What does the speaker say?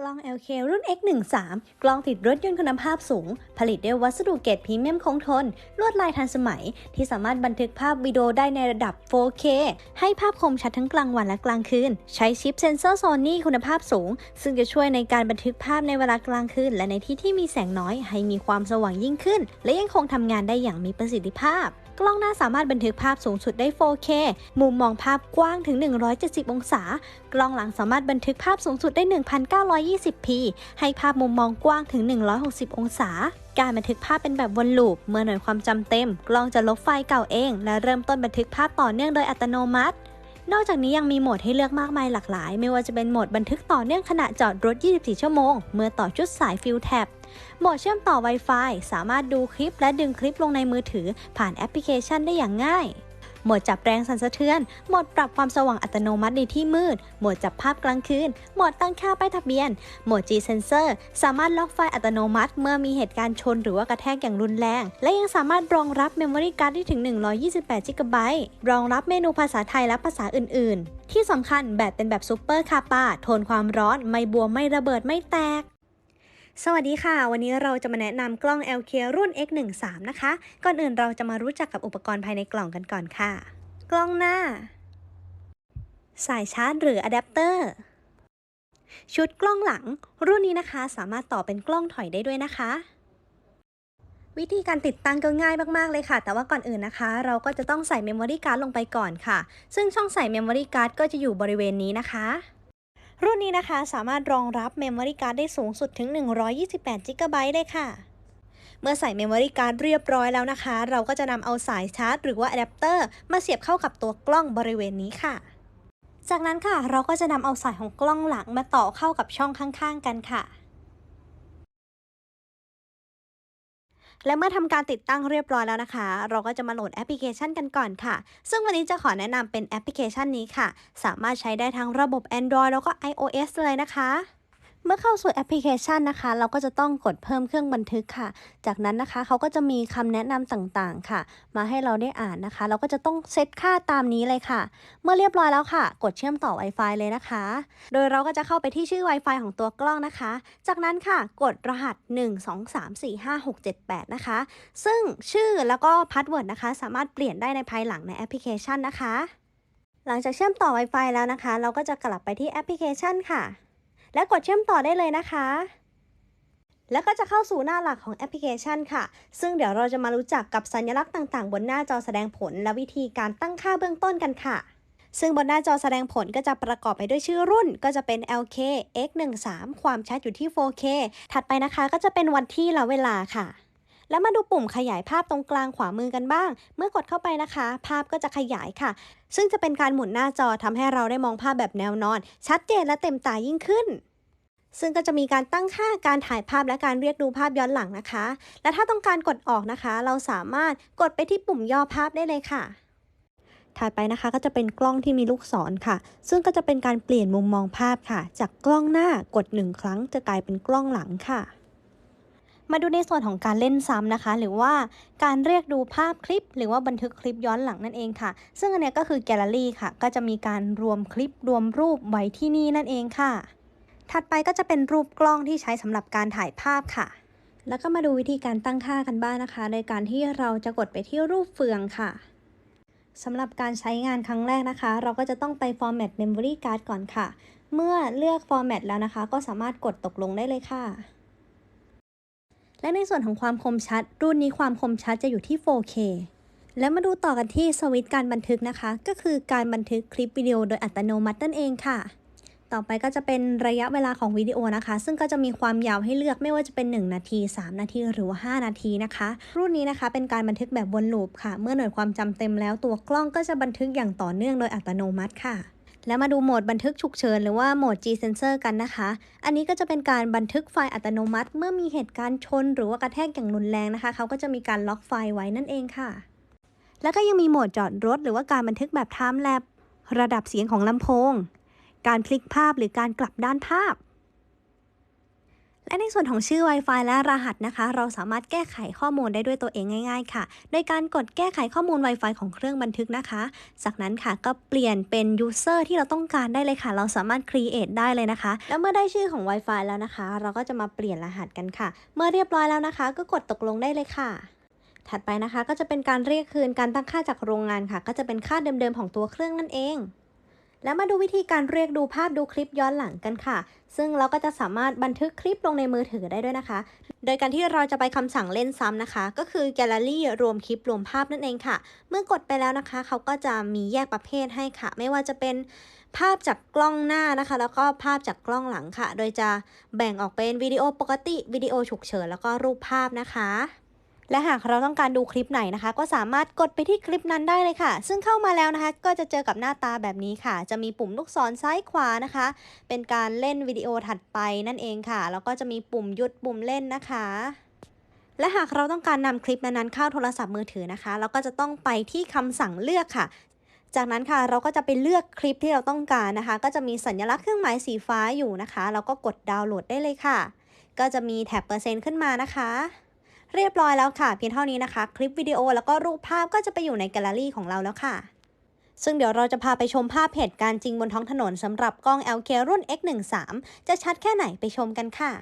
กล้อง LK รุ่น X13 กล้องติดรถยนต์คุณภาพสูง ผลิตด้วยวัสดุเกรดพรีเมียมคงทน ลวดลายทันสมัย ที่สามารถบันทึกภาพวิดีโอได้ในระดับ 4K ให้ภาพคมชัดทั้งกลางวันและกลางคืน ใช้ชิปเซนเซอร์ Sony คุณภาพสูง ซึ่งจะช่วยในการบันทึกภาพในเวลากลางคืน และในที่ที่มีแสงน้อย ให้มีความสว่างยิ่งขึ้น และยังคงทำงานได้อย่างมีประสิทธิภาพ กล้องหน้าสามารถบันทึกภาพสูงสุดได้ 4K มุมมองภาพกว้างถึง 170 องศา กล้องหลังสามารถบันทึกภาพสูงสุดได้ 1920p ให้ภาพมุมมองกว้างถึง 160 องศาการบันทึกภาพเป็นแบบวนลูป เมื่อหน่วยความจำเต็ม กล้องจะลบไฟล์เก่าเอง และเริ่มต้นบันทึกภาพต่อเนื่องโดยอัตโนมัติ นอกจากนี้ยังมีโหมดให้เลือกมากมายหลากหลาย ไม่ว่าจะเป็นโหมดบันทึกต่อเนื่องขณะจอดรถ 24 ชั่วโมง เมื่อต่อชุดสายฟิลแท็บโหมดเชื่อมต่อ Wi-Fi สามารถดูคลิปและดึงคลิปลงในมือถือผ่านแอปพลิเคชันได้อย่างง่าย โหมดจับแรงสั่นสะเทือน โหมดปรับความสว่างอัตโนมัติในที่มืด โหมดจับภาพกลางคืน โหมดตั้งค่าป้ายทะเบียน โหมด G Sensor สามารถล็อกไฟล์อัตโนมัติ เมื่อมีเหตุการณ์ชนหรือว่ากระแทกอย่างรุนแรง และยังสามารถรองรับเมมโมรี่การ์ดได้ถึง 128 g b รองรับเมนูภาษาไทยและภาษาอื่น ๆ ที่สำคัญแบตเป็นแบบซูเปอร์คาปาทนความร้อน ไม่บวม ไม่ระเบิด ไม่แตก สวัสดีค่ะ วันนี้เราจะมาแนะนำกล้อง LK รุ่น X13 นะคะ ก่อนอื่นเราจะมารู้จักกับอุปกรณ์ภายในกล่องกันก่อนค่ะ กล้องหน้า สายชาร์จหรืออะแดปเตอร์ ชุดกล้องหลัง รุ่นนี้นะคะสามารถต่อเป็นกล้องถอยได้ด้วยนะคะ วิธีการติดตั้งก็ง่ายมากๆเลยค่ะ แต่ว่าก่อนอื่นนะคะ เราก็จะต้องใส่เมมโมรี่การ์ดลงไปก่อนค่ะ ซึ่งช่องใส่เมมโมรี่การ์ดก็จะอยู่บริเวณนี้นะคะ รุ่นนี้นะคะสามารถรองรับเมมโมรี่การ์ดได้สูงสุดถึง 128 g b เลยค่ะ เมื่อใส่เมมโมรี่การ์ดเรียบร้อยแล้วนะคะ เราก็จะนำเอาสายชาร์จ หรือว่าอะแดปเตอร์มาเสียบเข้ากับตัวกล้องบริเวณนี้ค่ะ จากนั้นค่ะเราก็จะนำเอาสายของกล้องหลังมาต่อเข้ากับช่องข้าง ๆ กันค่ะ และเมื่อทำการติดตั้งเรียบร้อยแล้วนะคะ เราก็จะมาโหลดแอปพลิเคชันกันก่อนค่ะ ซึ่งวันนี้จะขอแนะนำเป็นแอปพลิเคชันนี้ค่ะ สามารถใช้ได้ทั้งระบบ Android แล้วก็ iOS เลยนะคะ เมื่อเข้าสู่แอปพลิเคชันนะคะ เราก็จะต้องกดเพิ่มเครื่องบันทึกค่ะ จากนั้นนะคะเขาก็จะมีคำแนะนำต่างๆค่ะ มาให้เราได้อ่านนะคะ เราก็จะต้องเซตค่าตามนี้เลยค่ะ เมื่อเรียบร้อยแล้วค่ะ กดเชื่อมต่อ Wi-Fi เลยนะคะ โดยเราก็จะเข้าไปที่ชื่อ Wi-Fi ของตัวกล้องนะคะ จากนั้นค่ะ กดรหัส 1 2 3 4 5 6 7 8 นะคะ ซึ่งชื่อแล้วก็พาสเวิร์ดนะคะ สามารถเปลี่ยนได้ในภายหลังในแอปพลิเคชันนะคะ หลังจากเชื่อมต่อ Wi-Fi แล้วนะคะ เราก็จะกลับไปที่แอปพลิเคชันค่ะ แล้วกดเชื่อมต่อได้เลยนะคะ แล้วก็จะเข้าสู่หน้าหลักของแอปพลิเคชันค่ะ ซึ่งเดี๋ยวเราจะมารู้จักกับสัญลักษณ์ต่างๆ บนหน้าจอแสดงผล และวิธีการตั้งค่าเบื้องต้นกันค่ะซึ่งบนหน้าจอแสดงผลก็จะประกอบไปด้วยชื่อรุ่นก็จะเป็น LK X13 ความชัดอยู่ที่ 4K ถัดไปนะคะก็จะเป็นวันที่และเวลาค่ะ แล้วมาดูปุ่มขยายภาพตรงกลางขวามือกันบ้าง เมื่อกดเข้าไปนะคะ ภาพก็จะขยายค่ะ ซึ่งจะเป็นการหมุนหน้าจอทำให้เราได้มองภาพแบบแนวนอน ชัดเจนและเต็มตายิ่งขึ้นซึ่งก็จะมีการตั้งค่าการถ่ายภาพและการเรียกดูภาพย้อนหลังนะคะ และถ้าต้องการกดออกนะคะ เราสามารถกดไปที่ปุ่มย่อภาพได้เลยค่ะ ถัดไปนะคะก็จะเป็นกล้องที่มีลูกศรค่ะ ซึ่งก็จะเป็นการเปลี่ยนมุมมองภาพค่ะ จากกล้องหน้ากดหนึ่งครั้งจะกลายเป็นกล้องหลังค่ะ มาดูในส่วนของการเล่นซ้ำนะคะ หรือว่าการเรียกดูภาพคลิป หรือว่าบันทึกคลิปย้อนหลังนั่นเองค่ะ ซึ่งอันนี้ก็คือแกลเลอรี่ค่ะ ก็จะมีการรวมคลิปรวมรูปไว้ที่นี่นั่นเองค่ะ ถัดไปก็จะเป็นรูปกล้องที่ใช้สำหรับการถ่ายภาพค่ะ แล้วก็มาดูวิธีการตั้งค่ากันบ้างนะคะในการที่เราจะกดไปที่รูปเฟืองค่ะสำหรับการใช้งานครั้งแรกนะคะ เราก็จะต้องไป format memory card ก่อนค่ะ เมื่อเลือก format แล้วนะคะ ก็สามารถกดตกลงได้เลยค่ะ และในส่วนของความคมชัด รุ่นนี้ความคมชัดจะอยู่ที่ 4K แล้วมาดูต่อกันที่สวิตช์การบันทึกนะคะ ก็คือการบันทึกคลิปวิดีโอโดยอัตโนมัตินั่นเองค่ะ ต่อไปก็จะเป็นระยะเวลาของวิดีโอนะคะ ซึ่งก็จะมีความยาวให้เลือกไม่ว่าจะเป็น 1 นาที 3 นาทีหรือว่า 5 นาทีนะคะ รุ่นนี้นะคะเป็นการบันทึกแบบวนลูปค่ะ เมื่อหน่วยความจำเต็มแล้วตัวกล้องก็จะบันทึกอย่างต่อเนื่องโดยอัตโนมัติค่ะ แล้วมาดูโหมดบันทึกฉุกเฉินหรือว่าโหมด G Sensor กันนะคะ อันนี้ก็จะเป็นการบันทึกไฟล์อัตโนมัติ เมื่อมีเหตุการณ์ชน หรือว่ากระแทกอย่างรุนแรงนะคะ เขาก็จะมีการล็อกไฟล์ไว้นั่นเองค่ะ แล้วก็ยังมีโหมดจอดรถ หรือว่าการบันทึกแบบ Time Lapse ระดับเสียงของลำโพง การพลิกภาพหรือการกลับด้านภาพ และในส่วนของชื่อ Wi-Fi และรหัสนะคะ เราสามารถแก้ไขข้อมูลได้ด้วยตัวเองง่าย ๆ ค่ะ โดยการกดแก้ไขข้อมูล Wi-Fi ของเครื่องบันทึกนะคะ จากนั้นค่ะก็เปลี่ยนเป็น user ที่เราต้องการได้เลยค่ะ เราสามารถ create ได้เลยนะคะ แล้วเมื่อได้ชื่อของ Wi-Fi แล้วนะคะ เราก็จะมาเปลี่ยนรหัสกันค่ะ เมื่อเรียบร้อยแล้วนะคะ ก็กดตกลงได้เลยค่ะถัดไปนะคะก็จะเป็นการเรียกคืนการตั้งค่าจากโรงงานค่ะ ก็จะเป็นค่าเดิมๆของตัวเครื่องนั่นเอง แล้วมาดูวิธีการเรียกดูภาพดูคลิปย้อนหลังกันค่ะ ซึ่งเราก็จะสามารถบันทึกคลิปลงในมือถือได้ด้วยนะคะ โดยการที่เราจะไปคำสั่งเล่นซ้ำนะคะ ก็คือ Gallery รวมคลิปรวมภาพนั่นเองค่ะ เมื่อกดไปแล้วนะคะ เขาก็จะมีแยกประเภทให้ค่ะ ไม่ว่าจะเป็นภาพจากกล้องหน้านะคะ แล้วก็ภาพจากกล้องหลังค่ะ โดยจะแบ่งออกเป็นวิดีโอปกติวิดีโอฉุกเฉินแล้วก็รูปภาพนะคะ และหากเราต้องการดูคลิปไหนนะคะ ก็สามารถกดไปที่คลิปนั้นได้เลยค่ะ ซึ่งเข้ามาแล้วนะคะ ก็จะเจอกับหน้าตาแบบนี้ค่ะ จะมีปุ่มลูกศรซ้ายขวานะคะ เป็นการเล่นวิดีโอถัดไปนั่นเองค่ะ แล้วก็จะมีปุ่มหยุดปุ่มเล่นนะคะและหากเราต้องการนำคลิปนั้นๆเข้าโทรศัพท์มือถือนะคะ เราก็จะต้องไปที่คำสั่งเลือกค่ะ จากนั้นค่ะเราก็จะไปเลือกคลิปที่เราต้องการนะคะ ก็จะมีสัญลักษณ์เครื่องหมายสีฟ้าอยู่นะคะแล้วก็กดดาวน์โหลดได้เลยค่ะ ก็จะมีแถบเปอร์เซ็นต์ขึ้นมานะคะ เรียบร้อยแล้วค่ะ เพียงเท่านี้นะคะ คลิปวิดีโอแล้วก็รูปภาพก็จะไปอยู่ในแกลเลอรี่ของเราแล้วค่ะ ซึ่งเดี๋ยวเราจะพาไปชมภาพเหตุการณ์จริงบนท้องถนนสำหรับกล้อง LK รุ่น X13 จะชัดแค่ไหนไปชมกันค่ะ